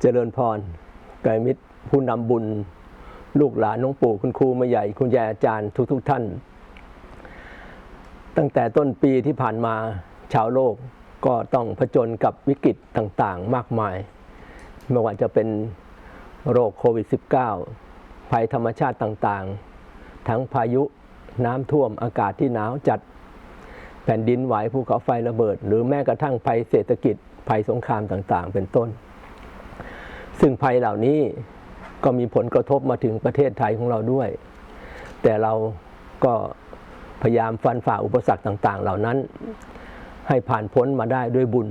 เจริญพรไกรมิตรผู้นำบุญ ลูกหลานน้องปู่คุณครูมาใหญ่คุณยายอาจารย์ทุกๆทท่าน ตั้งแต่ต้นปีที่ผ่านมาชาวโลกก็ต้องผจญกับวิกฤตต่างๆ มากมาย ไม่ว่าจะเป็นโรคโควิด -19 ภัยธรรมชาติต่างๆ ทั้งพายุน้ำท่วมอากาศที่หนาวจัดแผ่นดินไหวภูเขาไฟระเบิด หรือแม้กระทั่งภัยเศรษฐกิจภัยสงครามต่างๆ เป็นต้น ซึ่งภัยเหล่านี้ก็มีผลกระทบมาถึงประเทศไทยของเราด้วย แต่เราก็พยายามฟันฝ่าอุปสรรคต่าง ๆ เหล่านั้น ให้ผ่านพ้นมาได้ด้วยบุญ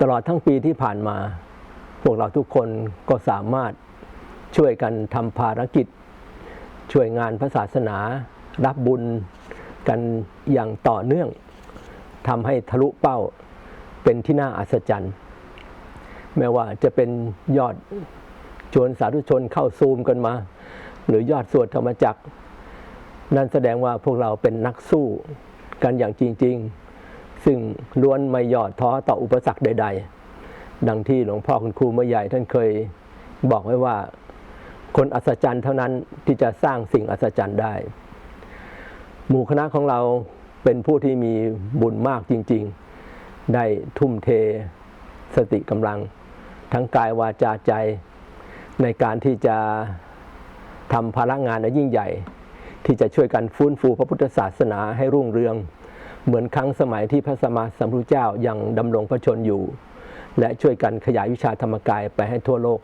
ตลอดทั้งปีที่ผ่านมา พวกเราทุกคนก็สามารถช่วยกันทำภารกิจ ช่วยงานพระศาสนา รับบุญกันอย่างต่อเนื่องทำให้ทะลุเป้าเป็นที่น่าอัศจรรย์ แม้ว่าจะเป็นยอดชวนสาธุชนเข้าซูมกันมา หรือยอดสวดธรรมจักร นั่นแสดงว่าพวกเราเป็นนักสู้กันอย่างจริง ๆ ซึ่งล้วนไม่ยอดท้อต่ออุปสรรคใด ๆ ดังที่หลวงพ่อคุณครูเมื่อใหญ่ท่านเคยบอกไว้ว่าคนอัศจรรย์เท่านั้นที่จะสร้างสิ่งอัศจรรย์ได้ หมู่คณะของเราเป็นผู้ที่มีบุญมากจริง ๆ ได้ทุ่มเทสติกำลัง ทั้งกายวาจาใจในการที่จะทำภาระงานอันยิ่งใหญ่ ที่จะช่วยกันฟื้นฟูพระพุทธศาสนาให้รุ่งเรือง เหมือนครั้งสมัยที่พระสมมาสัมพุทธเจ้ายังดำรงพระชนอยู่ และช่วยกันขยายวิชาธรรมกายไปให้ทั่วโลก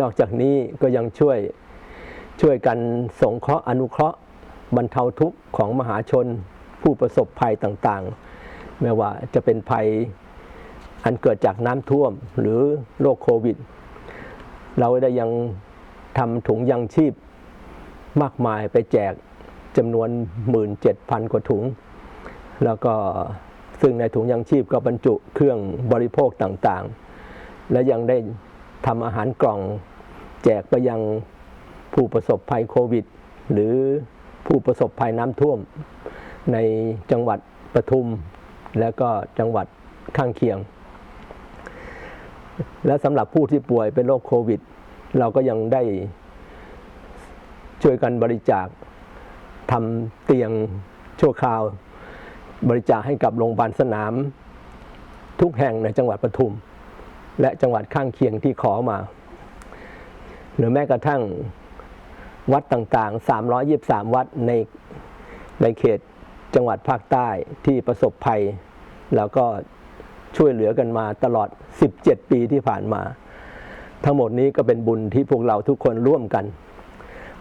นอกจากนี้ก็ยังช่วยช่วยกันสงเคราะห์อนุเคราะห์บรรเทาทุกข์ของมหาชนผู้ประสบภัยต่างๆ ไม่ว่าจะเป็นภัย อันเกิดจากน้ำท่วมหรือโรคโควิด เราได้ยังทำถุงยังชีพมากมายไปแจกจำนวน 17,000 กว่าถุง แล้วก็ซึ่งในถุงยังชีพก็บรรจุเครื่องบริโภคต่างๆ และยังได้ทำอาหารกล่องแจกไปยังผู้ประสบภัยโควิด หรือผู้ประสบภัยน้ำท่วม ในจังหวัดปทุม และก็จังหวัดข้างเคียง และสำหรับผู้ที่ป่วยเป็นโรคโควิด เราก็ยังได้ช่วยกันบริจาคทำเตียงชั่วคราว บริจาคให้กับโรงพยาบาลสนาม ทุกแห่งในจังหวัดปทุม และจังหวัดข้างเคียงที่ขอมา หรือแม้กระทั่งวัดต่างๆ 323 วัดในในเขตจังหวัดภาคใต้ที่ประสบภัย แล้วก็ ช่วยเหลือกันมาตลอด 17 ปีที่ผ่านมา ทั้งหมดนี้ก็เป็นบุญที่พวกเราทุกคนร่วมกัน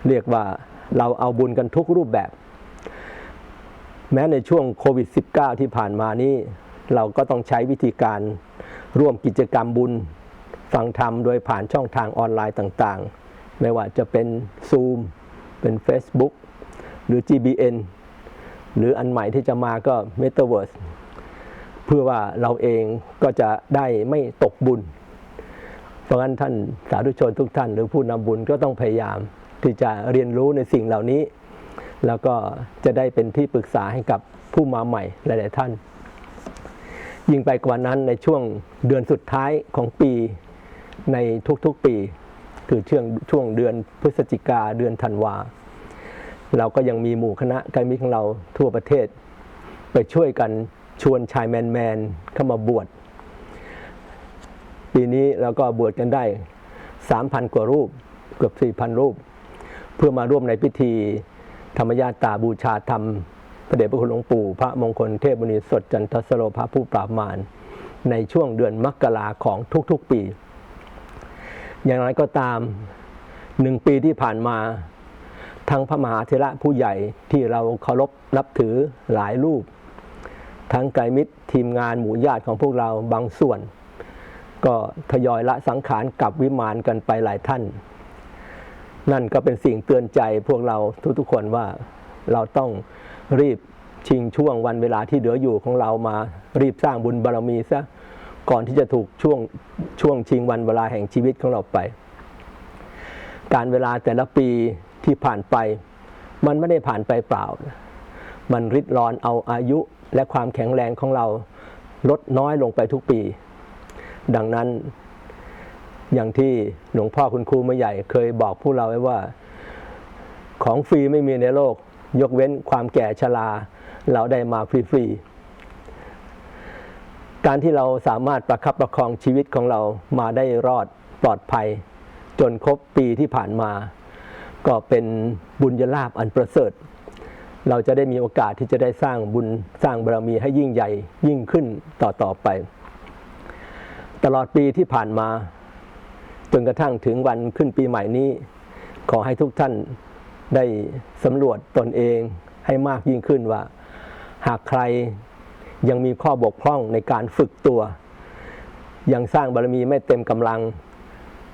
เรียกว่าเราเอาบุญกันทุกรูปแบบ แม้ในช่วงโควิด -19 ที่ผ่านมานี้ เราก็ต้องใช้วิธีการร่วมกิจกรรมบุญฟังธรรมโดยผ่านช่องทางออนไลน์ต่างๆ ไม่ว่าจะเป็น Zoom เป็น Facebook หรือ GBN หรืออันใหม่ที่จะมาก็ Metaverse เพื่อว่าเราเองก็จะได้ไม่ตกบุญ เพราะงั้นท่านสาธุชนทุกท่าน หรือผู้นำบุญก็ต้องพยายามที่จะเรียนรู้ในสิ่งเหล่านี้ แล้วก็จะได้เป็นที่ปรึกษาให้กับผู้มาใหม่หลาย ๆ ท่าน ยิ่งไปกว่านั้นในช่วงเดือนสุดท้ายของปีในทุก ๆ ปี คือช่วงช่วงเดือนพฤศจิกาเดือนธันวาเราก็ยังมีหมู่คณะการมิตรของเราทั่วประเทศ ไปช่วยกัน ชวนชายแมนแมนเข้ามาบวชปีนี้เราก็บวชกันได้ 3,000 กว่ารูปเกือบ 4,000 รูป เพื่อมาร่วมในพิธี ธรรมญาตาบูชาธรรม พระเดชพระคุณหลวงปู่ พระมงคลเทพบุญสดจันทสโลพระผู้ปราบมารในช่วงเดือนมกราของทุกๆปี อย่างไรก็ตามหนึ่งปีที่ผ่านมาทั้งพระมหาเถระผู้ใหญ่ที่เราเคารพนับถือหลายรูป ทั้งไกรมิตรทีมงานหมู่ญาติของพวกเราบางส่วน ก็ทยอยละสังขารกลับวิมานกันไปหลายท่าน นั่นก็เป็นสิ่งเตือนใจพวกเราทุกๆคนว่าเราต้องรีบชิงช่วงวันเวลาที่เหลืออยู่ของเรามารีบสร้างบุญบารมีซะก่อนที่จะถูกช่วงช่วงชิงวันเวลาแห่งชีวิตของเราไป การเวลาแต่ละปีที่ผ่านไป มันไม่ได้ผ่านไปเปล่า มันริดรอนเอาอายุ และความแข็งแรงของเราลดน้อยลงไปทุกปี ดังนั้น อย่างที่หลวงพ่อคุณครูมาใหญ่ เคยบอกพวกเราไว้ว่าของฟรีไม่มีในโลก ยกเว้นความแก่ชราเราได้มาฟรีๆการที่เราสามารถประคับประคองชีวิตของเรามาได้รอดปลอดภัย จนครบปีที่ผ่านมา ก็เป็นบุญญาลาภอันประเสริฐ เราจะได้มีโอกาสที่จะได้สร้างบุญสร้างบารมีให้ยิ่งใหญ่ยิ่งขึ้นต่อต่อไป ตลอดปีที่ผ่านมาจนกระทั่งถึงวันขึ้นปีใหม่นี้ ขอให้ทุกท่านได้สำรวจตนเองให้มากยิ่งขึ้นว่า หากใครยังมีข้อบกพร่องในการฝึกตัว ยังสร้างบารมีไม่เต็มกำลัง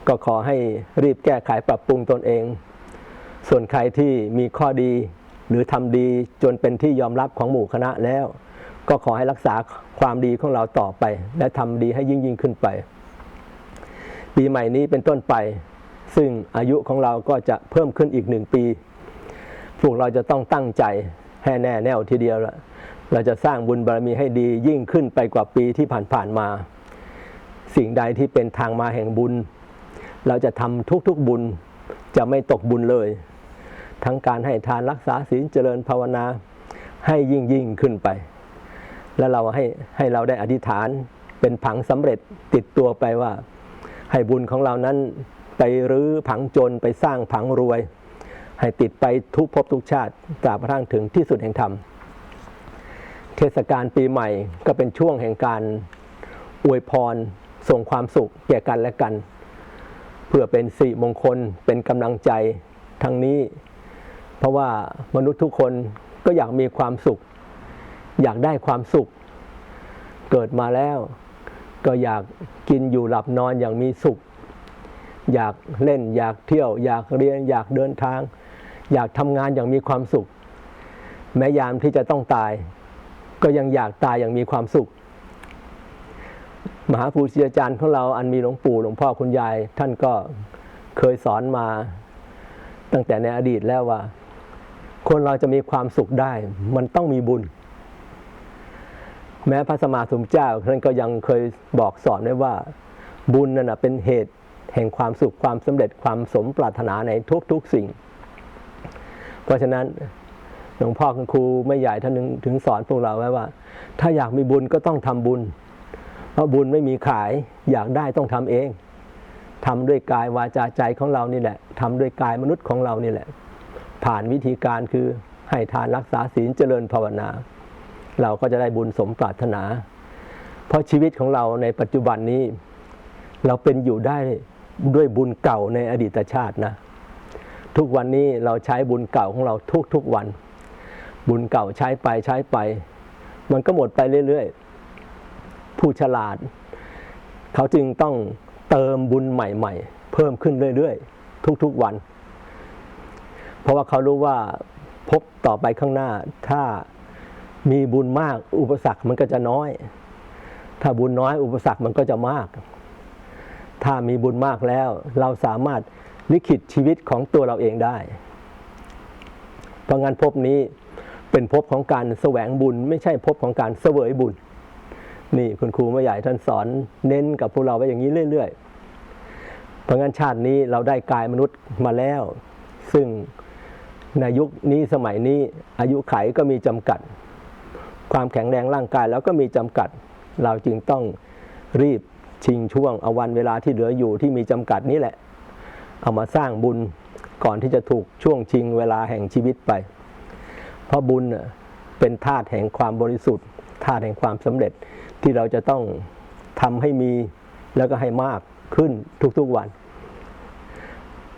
ก็ขอให้รีบแก้ไขปรับปรุงตนเอง ส่วนใครที่มีข้อดี หรือทำดีจนเป็นที่ยอมรับของหมู่คณะแล้ว ก็ขอให้รักษาความดีของเราต่อไป และทำดีให้ยิ่งยิ่งขึ้นไป ปีใหม่นี้เป็นต้นไป ซึ่งอายุของเราก็จะเพิ่มขึ้นอีกหนึ่งปี พวกเราจะต้องตั้งใจให้แน่แน่วทีเดียวละเราจะสร้างบุญบารมีให้ดียิ่งขึ้นไปกว่าปีที่ผ่านๆมา สิ่งใดที่เป็นทางมาแห่งบุญ เราจะทำทุกๆบุญจะไม่ตกบุญเลย ทั้งการให้ทานรักษาศีลเจริญภาวนาให้ยิ่งยิ่งขึ้นไป แล้วเราให้ให้เราได้อธิษฐานเป็นผังสำเร็จติดตัวไปว่า ให้บุญของเรานั้นไปรื้อผังจนไปสร้างผังรวย ให้ติดไปทุกภพทุกชาติตราบกระทั่งถึงที่สุดแห่งธรรม เทศกาลปีใหม่ก็เป็นช่วงแห่งการอวยพรส่งความสุขแก่กันและกัน เพื่อเป็นสิริมงคลเป็นกำลังใจทั้งนี้ เพราะว่ามนุษย์ทุกคนก็อยากมีความสุข อยากได้ความสุข เกิดมาแล้ว ก็อยากกินอยู่หลับนอนอย่างมีสุข อยากเล่นอยากเที่ยว อยากเรียน อยากเดินทาง อยากทำงานอย่างมีความสุข แม้ยามที่จะต้องตาย ก็ยังอยากตายอย่างมีความสุข มหาภูชิอาจารย์ของเราอันมีหลวงปู่หลวงพ่อคุณยาย ท่านก็เคยสอนมาตั้งแต่ในอดีตแล้วว่า คนเราจะมีความสุขได้ มันต้องมีบุญ แม้พระสมมาสมเจ้าท่านก็ยังเคยบอกสอนไว้ว่า บุญนั่นเป็นเหตุแห่งความสุขความสำเร็จความสมปรารถนาในทุกๆสิ่ง เพราะฉะนั้นหลวงพ่อคุณครูไม่ใหญ่ท่านถึงสอนพวกเราไว้ว่า ถ้าอยากมีบุญก็ต้องทำบุญ เพราะบุญไม่มีขายอยากได้ต้องทำเองทำด้วยกายวาจาใจของเรานี่แหละทำด้วยกายมนุษย์ของเรานี่แหละ ผ่านวิธีการคือให้ทานรักษาศีลเจริญภาวนา เราก็จะได้บุญสมปรารถนา เพราะชีวิตของเราในปัจจุบันนี้ เราเป็นอยู่ได้ด้วยบุญเก่าในอดีตชาตินะ ทุกวันนี้เราใช้บุญเก่าของเราทุกๆวัน บุญเก่าใช้ไปใช้ไป มันก็หมดไปเรื่อยๆ ผู้ฉลาด เขาจึงต้องเติมบุญใหม่ ๆ เพิ่มขึ้นเรื่อยๆ ทุกๆวัน เพราะว่าเขารู้ว่าพบต่อไปข้างหน้า ถ้ามีบุญมากอุปสรรคมันก็จะน้อย ถ้าบุญน้อยอุปสรรคมันก็จะมาก ถ้ามีบุญมากแล้ว เราสามารถลิขิตชีวิตของตัวเราเองได้ เพราะงั้นภพนี้เป็นภพของการแสวงบุญ ไม่ใช่ภพของการเสวยบุญ นี่คุณครูไม่ใหญ่ท่านสอนเน้นกับพวกเราไว้อย่างนี้เรื่อย ๆ เพราะงั้นชาตินี้เราได้กายมนุษย์มาแล้ว ซึ่ง ในยุคนี้สมัยนี้อายุไขก็มีจำกัด ความแข็งแรงร่างกายแล้วก็มีจำกัด เราจึงต้องรีบชิงช่วงเอาวันเวลาที่เหลืออยู่ที่มีจำกัดนี้แหละ เอามาสร้างบุญก่อนที่จะถูกช่วงชิงเวลาแห่งชีวิตไป เพราะบุญเป็นธาตุแห่งความบริสุทธิ์ธาตุแห่งความสำเร็จที่เราจะต้องทำให้มีแล้วก็ให้มากขึ้นทุกๆวัน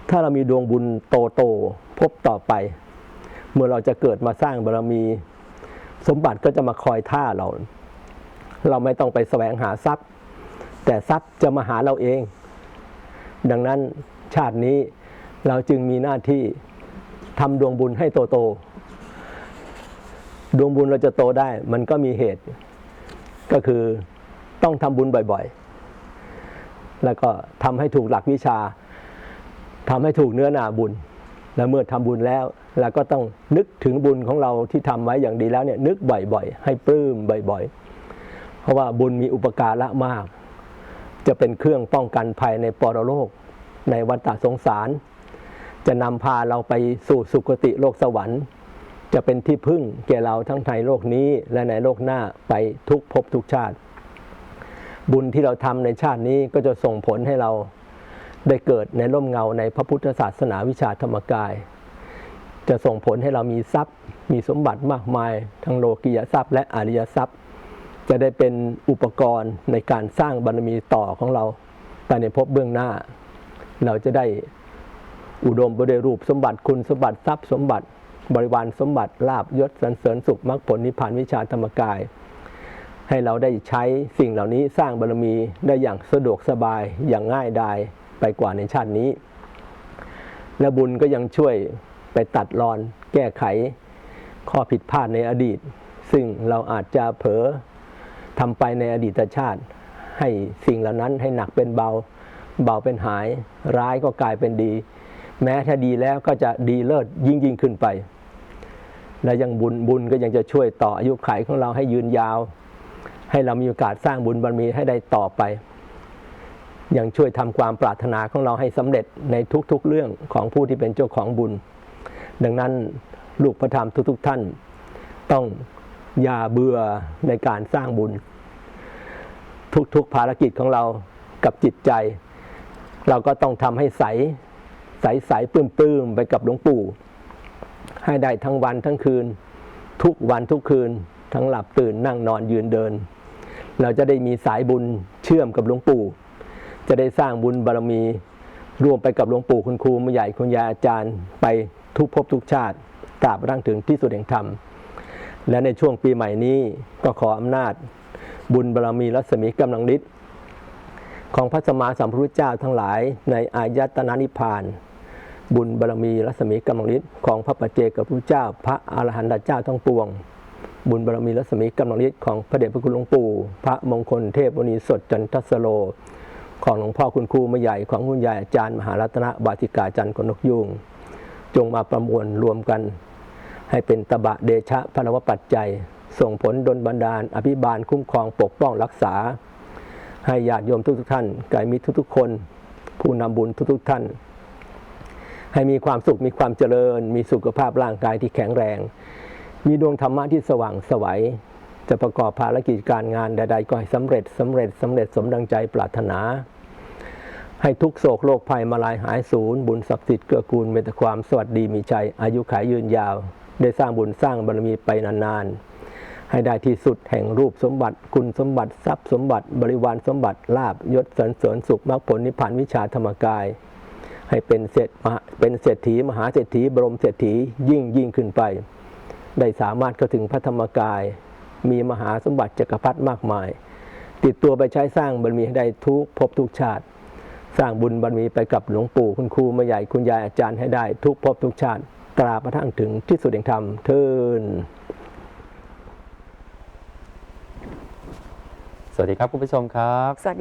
ถ้าเรามีดวงบุญโตโตพบต่อไป เมื่อเราจะเกิดมาสร้างบารมี สมบัติก็จะมาคอยท่าเรา เราไม่ต้องไปแสวงหาทรัพย์ แต่ทรัพย์จะมาหาเราเอง ดังนั้นชาตินี้เราจึงมีหน้าที่ทำดวงบุญให้โตโต ดวงบุญเราจะโตได้มันก็มีเหตุ ก็คือต้องทำบุญบ่อยๆ แล้วก็ทำให้ถูกหลักวิชา ทำให้ถูกเนื้อนาบุญ แล้วเมื่อทำบุญแล้วเราก็ต้องนึกถึงบุญของเราที่ทำไว้อย่างดีแล้วเนี่ยนึกบ่อยๆ ให้ปลื้มบ่อยๆ เพราะว่าบุญมีอุปการะมาก จะเป็นเครื่องป้องกันภัยในปรโลก ในวัฏสงสาร จะนำพาเราไปสู่สุคติโลกสวรรค์ จะเป็นที่พึ่งแก่เราทั้งในโลกนี้และในโลกหน้าไปทุกภพทุกชาติ บุญที่เราทำในชาตินี้ก็จะส่งผลให้เรา ได้เกิดในร่มเงาในพระพุทธศาสนาวิชาธรรมกาย จะส่งผลให้เรามีทรัพย์ มีสมบัติมากมาย ทั้งโลกียทรัพย์และอริยทรัพย์ จะได้เป็นอุปกรณ์ในการสร้างบารมีต่อของเราแต่ในภพเบื้องหน้า เราจะได้อุดมไปด้วยรูปสมบัติคุณสมบัติทรัพย์สมบัติบริวารสมบัติลาบยศสรรเสริญสุขมรรคผลนิพพานวิชาธรรมกาย ให้เราได้ใช้สิ่งเหล่านี้สร้างบารมีได้อย่างสะดวกสบายอย่างง่ายดาย ไปกว่าในชาตินี้ และบุญก็ยังช่วยไปตัดรอน แก้ไขข้อผิดพลาดในอดีต ซึ่งเราอาจจะเผลอทำไปในอดีตชาติ ให้สิ่งเหล่านั้นให้หนักเป็นเบา เบาเป็นหาย ร้ายก็กลายเป็นดี แม้ถ้าดีแล้วก็จะดีเลิศยิ่งยิ่งขึ้นไป และยังบุญบุญก็ยังจะช่วยต่ออายุขัยของเราให้ยืนยาว ให้เรามีโอกาสสร้างบุญบารมีให้ได้ต่อไป ยังช่วยทำความปรารถนาของเราให้สำเร็จในทุกๆเรื่องของผู้ที่เป็นเจ้าของบุญ ดังนั้นลูกพระธรรมทุกๆท่าน ต้องอย่าเบื่อในการสร้างบุญ ทุกๆภารกิจของเรากับจิตใจ เราก็ต้องทำให้ใส ใสใสปลื้มปลื้มๆไปกับหลวงปู่ ให้ได้ทั้งวันทั้งคืน ทุกวันทุกคืน ทั้งหลับตื่นนั่งนอนยืนเดิน เราจะได้มีสายบุญเชื่อมกับหลวงปู่ จะได้สร้างบุญบารมี รวมไปกับหลวงปู่คุณครูผู้ใหญ่คุณยาอาจารย์ ไปทุกภพทุกชาติตราบร่างถึงที่สุดแห่งธรรม และในช่วงปีใหม่นี้ก็ขออำนาจ บุญบารมีรัศมีกำลังฤทธิ์ของพระสมมาสัมพุทธเจ้าทั้งหลายในอายตนะนิพพาน บุญบารมีรัศมีกำลังฤทธิ์ของพระปัจเจกพุทธเจ้า พระอรหันตเจ้าทั้งปวง บุญบารมีรัศมีกำลังฤทธิ์ของพระเดชพระคุณหลวงปู่ พระมงคลเทพวณีสดจันทสโล ของหลวงพ่อคุณครูมาใหญ่ของคุณยายอาจารย์มหารัตนบาติกาจันทร์กนกยุงจงมาประมวลรวมกัน ให้เป็นตบะเดชะพลวปัจจัย ส่งผลดลบันดาล อภิบาลคุ้มครองปกป้องรักษา ให้ญาติโยมทุกๆท่านกายมิตรทุกๆคน ผู้นำบุญทุกๆท่าน ให้มีความสุขมีความเจริญ มีสุขภาพร่างกายที่แข็งแรง มีดวงธรรมะที่สว่างสวัย จะประกอบภารกิจการงานใดๆก็ให้สำเร็จสำเร็จสำเร็จสมดังใจปรารถนา ให้ทุกโศกโรคภัยมาลายหายสูญบุญศักดิ์สิทธิ์เกื้อกูลเมตความสวัสดีมีใจอายุขายยืนยาว ได้สร้างบุญสร้างบารมีไปนานๆ ให้ได้ที่สุดแห่งรูปสมบัติคุณสมบัติทรัพย์สมบัติบริวารสมบัติลาบยศสรรเสริญสุขมรรคผลนิพพานวิชาธรรมกาย ให้เป็นเศรษฐเป็นเศรษฐีมหาเศรษฐีบรมเศรษฐียิ่งยิ่งขึ้นไป ได้สามารถเข้าถึงพระธรรมกาย มีมหาสมบัติจักรพรรดิมากมาย ติดตัวไปใช้สร้างบารมีให้ได้ทุกภพทุกชาติ สร้างบุญบารมีไปกับหลวงปู่คุณครูมาใหญ่คุณยายอาจารย์ให้ได้ทุกภพทุกชาติ ตราบกระทั่งถึงที่สุดแห่งธรรมเทินสวัสดีครับคุณผู้ชมครับสวัสดี